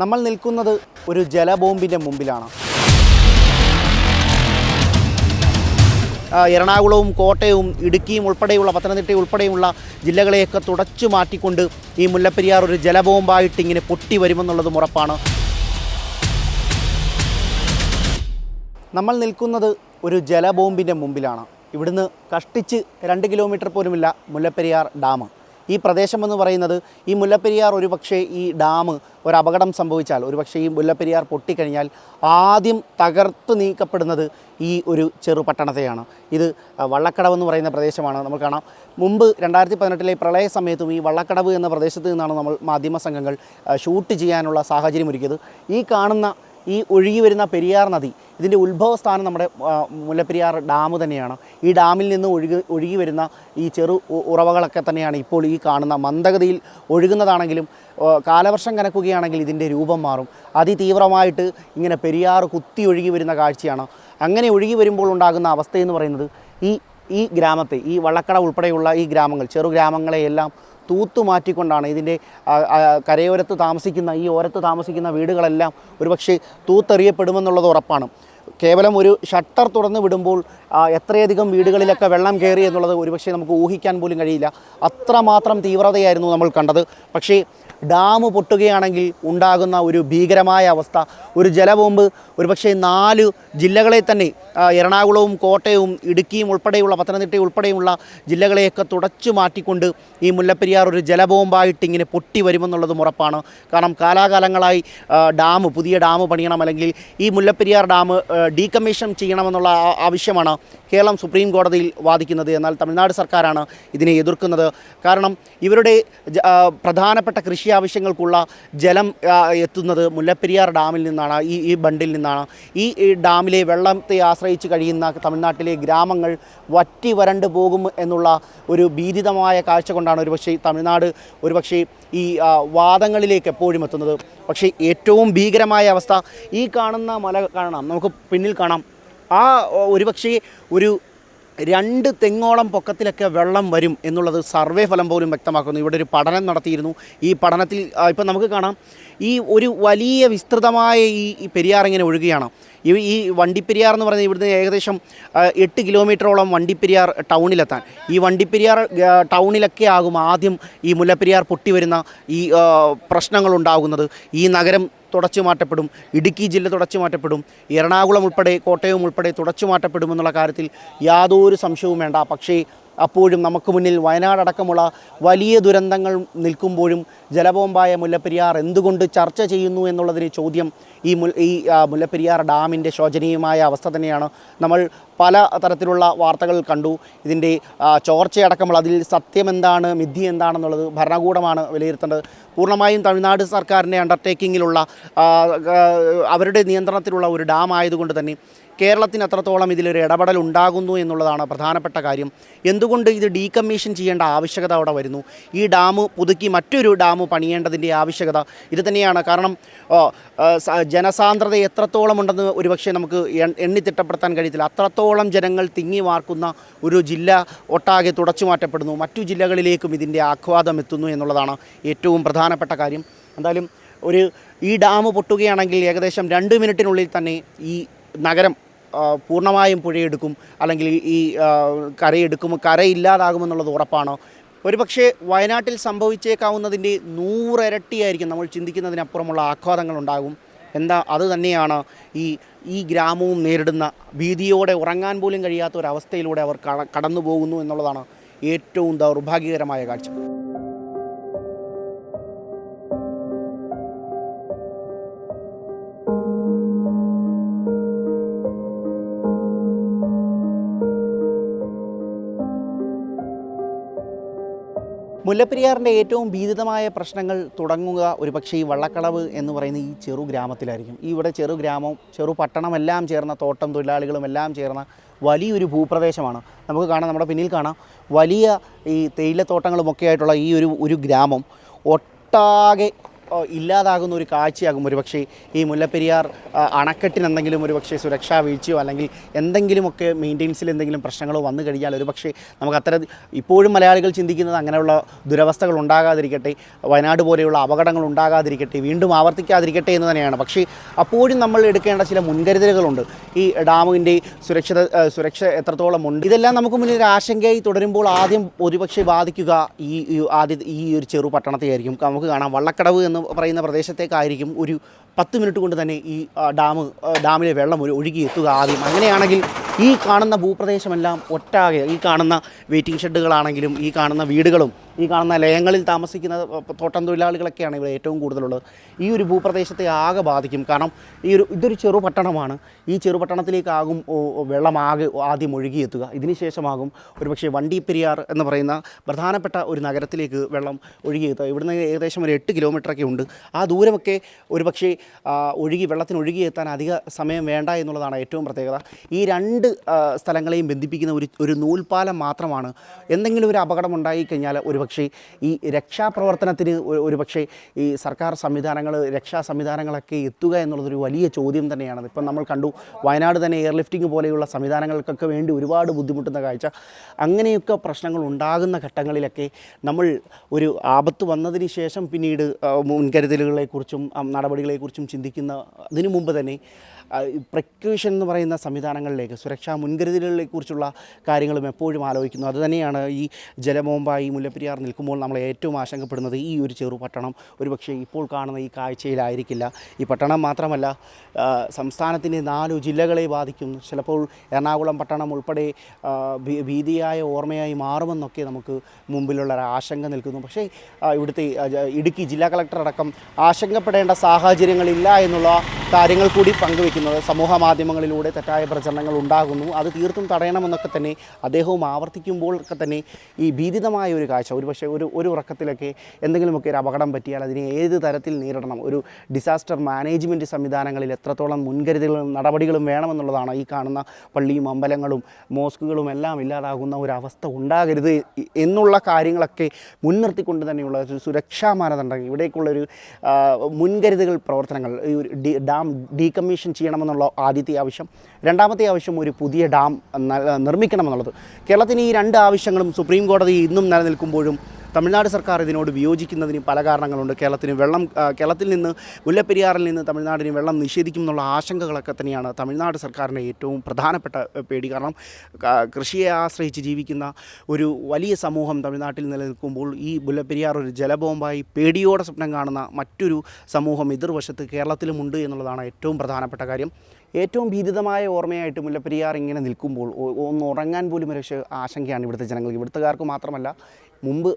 നമ്മൾ നിൽക്കുന്നത് ഒരു ജലബോംബിന്റെ മുമ്പിലാണ്. എറണാകുളവും കോട്ടയവും ഇടുക്കിയും ഉൾപ്പെടെയുള്ള പത്തനംതിട്ടയും ഉൾപ്പെടെയുള്ള ജില്ലകളെയൊക്കെ തുടച്ചു മാറ്റിക്കൊണ്ട് ഈ മുല്ലപ്പെരിയാർ ഒരു ജലബോംബായിട്ട് ഇങ്ങനെ പൊട്ടി വരുമെന്നുള്ളതും ഉറപ്പാണ്. നമ്മൾ നിൽക്കുന്നത് ഒരു ജലബോംബിന്റെ മുമ്പിലാണ്. ഇവിടുന്ന് കഷ്ടിച്ച് രണ്ട് കിലോമീറ്റർ പോലുമില്ല മുല്ലപ്പെരിയാർ ഡാം. ഈ പ്രദേശം എന്ന് പറയുന്നത് ഈ മുല്ലപ്പെരിയാർ ഒരുപക്ഷേ ഈ ഡാം ഒരു അപകടം സംഭവിച്ചാൽ ഒരുപക്ഷേ ഈ മുല്ലപ്പെരിയാർ പൊട്ടിക്കഴിഞ്ഞാൽ ആദ്യം തകർത്ത് നീക്കപ്പെടുന്നത് ഈ ഒരു ചെറു പട്ടണത്തെയാണ്. ഇത് വള്ളക്കടവ് എന്ന് പറയുന്ന പ്രദേശമാണ് നമ്മൾ കാണാം. മുമ്പ് രണ്ടായിരത്തി പതിനെട്ടിലെ പ്രളയ സമയത്തും ഈ വള്ളക്കടവ് എന്ന പ്രദേശത്ത് നിന്നാണ് നമ്മൾ മാധ്യമ സംഘങ്ങൾ ഷൂട്ട് ചെയ്യാനുള്ള സാഹചര്യം ഒരുക്കിയത്. ഈ കാണുന്ന ഈ ഒഴുകി വരുന്ന പെരിയാർ നദി ഇതിന്റെ ഉത്ഭവസ്ഥാനം നമ്മുടെ മുല്ലപ്പെരിയാർ ഡാം തന്നെയാണ്. ഈ ഡാമിൽ നിന്ന് ഒഴുകി ഒഴുകി വരുന്ന ഈ ചെറു ഉറവകളൊക്കെ തന്നെയാണ് ഇപ്പോൾ ഈ കാണുന്ന മന്ദഗതിയിൽ ഒഴുകുന്നതാണെങ്കിലും കാലവർഷം കനക്കുകയാണെങ്കിൽ ഇതിന്റെ രൂപം മാറും. അതിതീവ്രമായിട്ട് ഇങ്ങനെ പെരിയാർ കുത്തി ഒഴുകി വരുന്ന കാഴ്ചയാണ്. അങ്ങനെ ഒഴുകി വരുമ്പോൾ ഉണ്ടാകുന്ന അവസ്ഥയെന്ന് പറയുന്നത് ഈ ഈ ഗ്രാമത്തെ ഈ വള്ളക്കട ഉൾപ്പെടെയുള്ള ഈ ഗ്രാമങ്ങൾ ചെറു ഗ്രാമങ്ങളെയെല്ലാം തൂത്തു മാറ്റിക്കൊണ്ടാണ് ഇതിന്റെ കരയോരത്ത് താമസിക്കുന്ന ഈ ഓരത്ത് താമസിക്കുന്ന വീടുകളെല്ലാം ഒരുപക്ഷെ തൂത്തെറിയപ്പെടുമെന്നുള്ളത് ഉറപ്പാണ്. കേവലം ഒരു ഷട്ടർ തുറന്ന് വിടുമ്പോൾ എത്രയധികം വീടുകളിലൊക്കെ വെള്ളം കയറി എന്നുള്ളത് ഒരുപക്ഷെ നമുക്ക് ഊഹിക്കാൻ പോലും കഴിയില്ല. അത്രമാത്രം തീവ്രതയായിരുന്നു നമ്മൾ കണ്ടത്. പക്ഷേ ഡാം പൊട്ടുകയാണെങ്കിൽ ഉണ്ടാകുന്ന ഒരു ഭീകരമായ അവസ്ഥ ഒരു ജലബോംബ് ഒരുപക്ഷെ നാല് ജില്ലകളെ തന്നെ എറണാകുളവും കോട്ടയവും ഇടുക്കിയും ഉൾപ്പെടെയുള്ള പത്തനംതിട്ടയും ഉൾപ്പെടെയുള്ള ജില്ലകളെയൊക്കെ തുടച്ചു മാറ്റിക്കൊണ്ട് ഈ മുല്ലപ്പെരിയാർ ഒരു ജലബോംബായിട്ട് ഇങ്ങനെ പൊട്ടി വരുമെന്നുള്ളതും ഉറപ്പാണ്. കാരണം കാലാകാലങ്ങളായി ഡാം പുതിയ ഡാം പണിയണം അല്ലെങ്കിൽ ഈ മുല്ലപ്പെരിയാർ ഡാം ഡീകമ്മീഷൻ ചെയ്യണമെന്നുള്ള ആവശ്യമാണ് കേരളം സുപ്രീം കോടതിയിൽ വാദിക്കുന്നത്. എന്നാൽ തമിഴ്നാട് സർക്കാരാണ് ഇതിനെ എതിർക്കുന്നത്. കാരണം ഇവരുടെ പ്രധാനപ്പെട്ട കൃഷി ആവശ്യങ്ങൾക്കുള്ള ജലം എത്തുന്നത് മുല്ലപ്പെരിയാർ ഡാമിൽ നിന്നാണ് ഈ ഈ ബണ്ടിൽ നിന്നാണ്. ഈ ഡാമിലെ വെള്ളത്തെ ആശ്രയിച്ച് കഴിയുന്ന തമിഴ്നാട്ടിലെ ഗ്രാമങ്ങൾ വറ്റി വരണ്ട് പോകും എന്നുള്ള ഒരു ഭീതിതമായ കാഴ്ച കൊണ്ടാണ് ഒരുപക്ഷെ തമിഴ്നാട് ഒരുപക്ഷെ ഈ വാദങ്ങളിലേക്ക് എപ്പോഴും എത്തുന്നത്. പക്ഷേ ഏറ്റവും ഭീകരമായ അവസ്ഥ ഈ കാണുന്ന മല കാണാം. നമുക്ക് പിന്നിൽ കാണാം. ആ ഒരുപക്ഷേ ഒരു രണ്ട് തെങ്ങോളം പൊക്കത്തിലൊക്കെ വെള്ളം വരും എന്നുള്ളത് സർവേ ഫലം പോലും വ്യക്തമാക്കുന്നു. ഇവിടെ ഒരു പഠനം നടത്തിയിരുന്നു. ഈ പഠനത്തിൽ ഇപ്പം നമുക്ക് കാണാം. ഈ ഒരു വലിയ വിസ്തൃതമായ ഈ പെരിയാർ ഇങ്ങനെ ഒഴുകുകയാണ്. ഈ ഈ വണ്ടിപ്പെരിയാർ എന്ന് പറയുന്നത് ഇവിടുന്ന് ഏകദേശം എട്ട് കിലോമീറ്ററോളം വണ്ടിപ്പെരിയാർ ടൗണിലെത്താൻ. ഈ വണ്ടിപ്പെരിയാർ ടൗണിലൊക്കെ ആകും ആദ്യം ഈ മുല്ലപ്പെരിയാർ പൊട്ടി വരുന്ന ഈ പ്രശ്നങ്ങളുണ്ടാകുന്നത്. ഈ നഗരം തുടച്ചു മാറ്റപ്പെടും. ഇടുക്കി ജില്ല തുടച്ചു മാറ്റപ്പെടും. എറണാകുളം ഉൾപ്പെടെ കോട്ടയം ഉൾപ്പെടെ തുടച്ചു മാറ്റപ്പെടുമെന്നുള്ള കാര്യത്തിൽ യാതൊരു സംശയവും വേണ്ട. പക്ഷേ അപ്പോഴും നമുക്ക് മുന്നിൽ വയനാടടക്കമുള്ള വലിയ ദുരന്തങ്ങൾ നിൽക്കുമ്പോഴും ജലബോംബായ മുല്ലപ്പെരിയാർ എന്തുകൊണ്ട് ചർച്ച ചെയ്യുന്നു എന്നുള്ളതിന് ചോദ്യം ഈ മുൽ ഈ മുല്ലപ്പെരിയാർ ഡാമിന്റെ ശോചനീയമായ അവസ്ഥ തന്നെയാണ്. നമ്മൾ പല തരത്തിലുള്ള വാർത്തകൾ കണ്ടു. ഇതിന്റെ ചോർച്ചയടക്കമുള്ള അതിൽ സത്യമെന്താണ് മിഥ്യ എന്താണെന്നുള്ളത് ഭരണകൂടമാണ് വിലയിരുത്തേണ്ടത്. പൂർണമായും തമിഴ്നാട് സർക്കാരിന്റെ അണ്ടർടേക്കിങ്ങിലുള്ള അവരുടെ നിയന്ത്രണത്തിലുള്ള ഒരു ഡാം ആയതുകൊണ്ട് തന്നെ കേരളത്തിന് എത്രത്തോളം ഇതിലൊരു ഇടപെടൽ ഉണ്ടാകുന്നു എന്നുള്ളതാണ് പ്രധാനപ്പെട്ട കാര്യം. എന്തുകൊണ്ട് ഇത് ഡീകമ്മീഷൻ ചെയ്യേണ്ട ആവശ്യകത അവിടെ വരുന്നു? ഈ ഡാം പുതുക്കി മറ്റൊരു ഡാം പണിയേണ്ടതിന്റെ ആവശ്യകത ഇത് തന്നെയാണ്. കാരണം ജനസാന്ദ്രത എത്രത്തോളം ഉണ്ടെന്ന് ഒരുപക്ഷെ നമുക്ക് എണ്ണി എണ്ണിത്തിട്ടപ്പെടുത്താൻ കഴിയത്തില്ല. അത്രത്തോളം ജനങ്ങൾ തിങ്ങി വാർക്കുന്ന ഒരു ജില്ല ഒട്ടാകെ തുടച്ചു മാറ്റപ്പെടുന്നു. മറ്റു ജില്ലകളിലേക്കും ഇതിന്റെ ആഘ്വാദം എത്തുന്നു എന്നുള്ളതാണ് ഏറ്റവും പ്രധാനപ്പെട്ട കാര്യം. എന്തായാലും ഒരു ഈ ഡാം പൊട്ടുകയാണെങ്കിൽ ഏകദേശം രണ്ട് മിനിറ്റിനുള്ളിൽ തന്നെ ഈ നഗരം പൂർണമായും പുഴയെടുക്കും അല്ലെങ്കിൽ ഈ കരയെടുക്കും കരയില്ലാതാകുമെന്നുള്ളത് ഉറപ്പാണോ? ഒരുപക്ഷെ വയനാട്ടിൽ സംഭവിച്ചേക്കാവുന്നതിന്റെ നൂറിരട്ടിയായിരിക്കും നമ്മൾ ചിന്തിക്കുന്നതിനപ്പുറമുള്ള ആഘാതങ്ങൾ ഉണ്ടാകും എന്താ അത് തന്നെയാണ് ഈ ഈ ഗ്രാമവും നേരിടുന്ന ഭീതിയോടെ ഉറങ്ങാൻ പോലും കഴിയാത്ത ഒരവസ്ഥയിലൂടെ അവർ കട- കടന്നു പോകുന്നു എന്നുള്ളതാണ് ഏറ്റവും ദൗർഭാഗ്യകരമായ കാഴ്ച. മുല്ലപ്പെരിയാറിന്റെ ഏറ്റവും ഭീതിതമായ പ്രശ്നങ്ങൾ തുടങ്ങുക ഒരുപക്ഷെ ഈ വള്ളക്കളവ് എന്ന് പറയുന്ന ഈ ചെറു ഗ്രാമത്തിലായിരിക്കും. ഇവിടെ ചെറു ഗ്രാമം ചെറു പട്ടണമെല്ലാം ചേർന്ന തോട്ടം തൊഴിലാളികളും എല്ലാം ചേർന്ന വലിയൊരു ഭൂപ്രദേശമാണ്. നമുക്ക് കാണാം നമ്മുടെ പിന്നിൽ കാണാം. വലിയ ഈ തേയിലത്തോട്ടങ്ങളുമൊക്കെ ആയിട്ടുള്ള ഈ ഒരു ഒരു ഗ്രാമം ഒട്ടാകെ ഇല്ലാതാകുന്ന ഒരു കാഴ്ചയാകും. ഒരുപക്ഷേ ഈ മുല്ലപ്പെരിയാർ അണക്കെട്ടിന് എന്തെങ്കിലും ഒരുപക്ഷേ സുരക്ഷാ വീഴ്ചയോ അല്ലെങ്കിൽ എന്തെങ്കിലുമൊക്കെ മെയിന്റെനൻസിൽ എന്തെങ്കിലും പ്രശ്നങ്ങളോ വന്നു കഴിഞ്ഞാൽ ഒരുപക്ഷേ നമുക്ക് അത്തരം ഇപ്പോഴും മലയാളികൾ ചിന്തിക്കുന്നത് അങ്ങനെയുള്ള ദുരവസ്ഥകൾ ഉണ്ടാകാതിരിക്കട്ടെ വയനാട് പോലെയുള്ള അപകടങ്ങൾ ഉണ്ടാകാതിരിക്കട്ടെ വീണ്ടും ആവർത്തിക്കാതിരിക്കട്ടെ എന്ന് തന്നെയാണ്. പക്ഷേ അപ്പോഴും നമ്മൾ എടുക്കേണ്ട ചില മുൻകരുതലുകളുണ്ട്. ഈ ഡാമിന്റെ സുരക്ഷിത സുരക്ഷ എത്രത്തോളം ഉണ്ട്? ഇതെല്ലാം നമുക്ക് മുന്നിൽ ഒരു ആശങ്കയായി തുടരുമ്പോൾ ആദ്യം ഒരുപക്ഷെ ബാധിക്കുക ഈ ആദ്യ ഈ ഒരു ചെറു പട്ടണത്തെയായിരിക്കും നമുക്ക് കാണാം വള്ളക്കടവ് എന്ന് പറയുന്ന പ്രദേശത്തേക്കായിരിക്കും ഒരു പത്ത് മിനിറ്റ് കൊണ്ട് തന്നെ ഈ ഡാം ഡാമിലെ വെള്ളം ഒരു ഒഴുകി എത്തുക ആദ്യം. അങ്ങനെയാണെങ്കിൽ ഈ കാണുന്ന ഭൂപ്രദേശമെല്ലാം ഒട്ടാകെ ഈ കാണുന്ന വെയിറ്റിംഗ് ഷെഡുകളാണെങ്കിലും ഈ കാണുന്ന വീടുകളും ഈ കാണുന്ന ലയങ്ങളിൽ താമസിക്കുന്ന തോട്ടം തൊഴിലാളികളൊക്കെയാണ് ഇവിടെ ഏറ്റവും കൂടുതലുള്ളത്. ഈ ഒരു ഭൂപ്രദേശത്തെ ആകെ ബാധിക്കും. കാരണം ഈ ഒരു ഇതൊരു ചെറുപട്ടണമാണ്. ഈ ചെറുപട്ടണത്തിലേക്കാകും വെള്ളമാകെ ആദ്യം ഒഴുകിയെത്തുക. ഇതിനുശേഷമാകും ഒരുപക്ഷെ വണ്ടിപ്പെരിയാർ എന്ന് പറയുന്ന പ്രധാനപ്പെട്ട ഒരു നഗരത്തിലേക്ക് വെള്ളം ഒഴുകിയെത്തുക. ഇവിടുന്ന് ഏകദേശം ഒരു എട്ട് കിലോമീറ്ററൊക്കെ ഉണ്ട്. ആ ദൂരമൊക്കെ ഒരുപക്ഷെ ഒഴുകി വെള്ളത്തിന് ഒഴുകിയെത്താൻ അധിക സമയം വേണ്ട എന്നുള്ളതാണ് ഏറ്റവും പ്രത്യേകത. ഈ രണ്ട് സ്ഥലങ്ങളെയും ബന്ധിപ്പിക്കുന്ന ഒരു ഒരു നൂൽപ്പാലം മാത്രമാണ്. എന്തെങ്കിലും ഒരു അപകടം ഉണ്ടായിക്കഴിഞ്ഞാൽ ഒരുപക്ഷെ ഈ രക്ഷാപ്രവർത്തനത്തിന് ഒരു- പക്ഷേ ഈ സർക്കാർ സംവിധാനങ്ങൾ രക്ഷാ സംവിധാനങ്ങളൊക്കെ എത്തുക എന്നുള്ളതൊരു വലിയ ചോദ്യം തന്നെയാണ് ഇപ്പം നമ്മൾ കണ്ടു വയനാട് തന്നെ എയർലിഫ്റ്റിംഗ് പോലെയുള്ള സംവിധാനങ്ങൾക്കൊക്കെ വേണ്ടി ഒരുപാട് ബുദ്ധിമുട്ടുന്ന കാഴ്ച. അങ്ങനെയൊക്കെ പ്രശ്നങ്ങൾ ഉണ്ടാകുന്ന ഘട്ടങ്ങളിലൊക്കെ നമ്മൾ ഒരു ആപത്ത് വന്നതിന് ശേഷം പിന്നീട് മുൻകരുതലുകളെക്കുറിച്ചും നടപടികളെക്കുറിച്ചും ചിന്തിക്കുന്ന അതിനു മുമ്പ് തന്നെ പ്രിക്യൂഷൻ എന്ന് പറയുന്ന സംവിധാനങ്ങളിലേക്ക് സുരക്ഷാ മുൻകരുതലുകളെക്കുറിച്ചുള്ള കാര്യങ്ങളും എപ്പോഴും ആലോചിക്കുന്നു. അതുതന്നെയാണ് ഈ ജലബോംബായി മുല്ലപ്പെരിയാർ നിൽക്കുമ്പോൾ നമ്മൾ ഏറ്റവും ആശങ്കപ്പെടുന്നത് ഈ ഒരു ചെറു പട്ടണം. ഒരുപക്ഷെ ഇപ്പോൾ കാണുന്ന ഈ കാഴ്ചയിലായിരിക്കില്ല. ഈ പട്ടണം മാത്രമല്ല സംസ്ഥാനത്തിന്റെ നാലു ജില്ലകളെ ബാധിക്കും. ചിലപ്പോൾ എറണാകുളം പട്ടണം ഉൾപ്പെടെ ഭീതിയായ ഓർമ്മയായി മാറുമെന്നൊക്കെ നമുക്ക് മുമ്പിലുള്ള ഒരു ആശങ്ക നിൽക്കുന്നു. പക്ഷേ ഇവിടുത്തെ ഇടുക്കി ജില്ലാ കളക്ടർ അടക്കം ആശങ്കപ്പെടേണ്ട സാഹചര്യങ്ങളില്ല എന്നുള്ള കാര്യങ്ങൾ കൂടി പങ്കുവെക്കുന്നത് സമൂഹ മാധ്യമങ്ങളിലൂടെ തെറ്റായ പ്രചരണങ്ങൾ ഉണ്ടാകുന്നു. അത് തീർത്തും തടയണമെന്നൊക്കെ തന്നെ അദ്ദേഹവും ആവർത്തിക്കുമ്പോൾ ഒക്കെ തന്നെ ഈ ഭീതിതമായ ഒരു കാഴ്ച ഒരു പക്ഷേ ഒരു ഒരു ഉറക്കത്തിലൊക്കെ എന്തെങ്കിലുമൊക്കെ ഒരു അപകടം പറ്റിയാൽ അതിനെ ഏത് തരത്തിൽ നേരിടണം? ഒരു ഡിസാസ്റ്റർ മാനേജ്മെന്റ് സംവിധാനങ്ങളിൽ എത്രത്തോളം മുൻകരുതലുകളും നടപടികളും വേണമെന്നുള്ളതാണ് ഈ കാണുന്ന പള്ളിയും അമ്പലങ്ങളും മോസ്കുകളും എല്ലാം ഇല്ലാതാകുന്ന ഒരു ഉണ്ടാകരുത് എന്നുള്ള കാര്യങ്ങളൊക്കെ മുൻനിർത്തിക്കൊണ്ട് തന്നെയുള്ള ഒരു സുരക്ഷാ മാനദണ്ഡങ്ങൾ. ഇവിടേക്കുള്ളൊരു മുൻകരുതൽ പ്രവർത്തനങ്ങൾ ഈ ഒരു ഡി ഡീകമ്മീഷൻ ചെയ്യണമെന്നുള്ള ആദ്യത്തെ ആവശ്യം. രണ്ടാമത്തെ ആവശ്യം ഒരു പുതിയ ഡാം നിർമ്മിക്കണമെന്നുള്ളത്. കേരളത്തിന് ഈ രണ്ട് ആവശ്യങ്ങളും സുപ്രീം കോടതി ഇന്നും നിലനിൽക്കുമ്പോഴും തമിഴ്നാട് സർക്കാർ ഇതിനോട് വിയോജിക്കുന്നതിന് പല കാരണങ്ങളുണ്ട്. കേരളത്തിന് വെള്ളം കേരളത്തിൽ നിന്ന് മുല്ലപ്പെരിയാറിൽ നിന്ന് തമിഴ്നാടിന് വെള്ളം നിഷേധിക്കും എന്നുള്ള ആശങ്കകളൊക്കെ തന്നെയാണ് തമിഴ്നാട് സർക്കാരിന്റെ ഏറ്റവും പ്രധാനപ്പെട്ട പേടി. കാരണം കൃഷിയെ ആശ്രയിച്ച് ജീവിക്കുന്ന ഒരു വലിയ സമൂഹം തമിഴ്നാട്ടിൽ നിലനിൽക്കുമ്പോൾ ഈ മുല്ലപ്പെരിയാർ ഒരു ജലബോംബായി പേടിയോടെ സ്വപ്നം കാണുന്ന മറ്റൊരു സമൂഹം എതിർവശത്ത് കേരളത്തിലുമുണ്ട് എന്നുള്ളതാണ് ഏറ്റവും പ്രധാനപ്പെട്ട കാര്യം. ഏറ്റവും ഭീതിതമായ ഓർമ്മയായിട്ട് മുല്ലപ്പെരിയാർ ഇങ്ങനെ നിൽക്കുമ്പോൾ ഒന്ന് ഉറങ്ങാൻ പോലും ഒരു ആശങ്കയാണ് ഇവിടുത്തെ ജനങ്ങൾക്ക്. ഇവിടുത്തുകാർക്ക് മാത്രമല്ല മുമ്പ്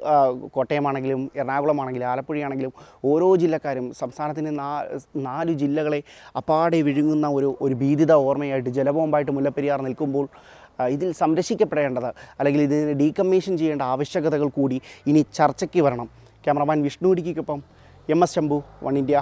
കോട്ടയമാണെങ്കിലും എറണാകുളമാണെങ്കിലും ആലപ്പുഴയാണെങ്കിലും ഓരോ ജില്ലക്കാരും സംസ്ഥാനത്തിന്റെ നാ നാല് ജില്ലകളെ അപ്പാടെ വിഴുങ്ങുന്ന ഒരു ഒരു ഭീതിത ഓർമ്മയായിട്ട് ജലബോംബായിട്ട് മുല്ലപ്പെരിയാർ നിൽക്കുമ്പോൾ ഇതിൽ സംരക്ഷിക്കപ്പെടേണ്ടത് അല്ലെങ്കിൽ ഇതിനെ ഡീകമ്മീഷൻ ചെയ്യേണ്ട ആവശ്യകതകൾ കൂടി ഇനി ചർച്ചയ്ക്ക് വരണം. Cameraman Vishnu ഇടുക്കിക്കൊപ്പം M S Shambhu one India.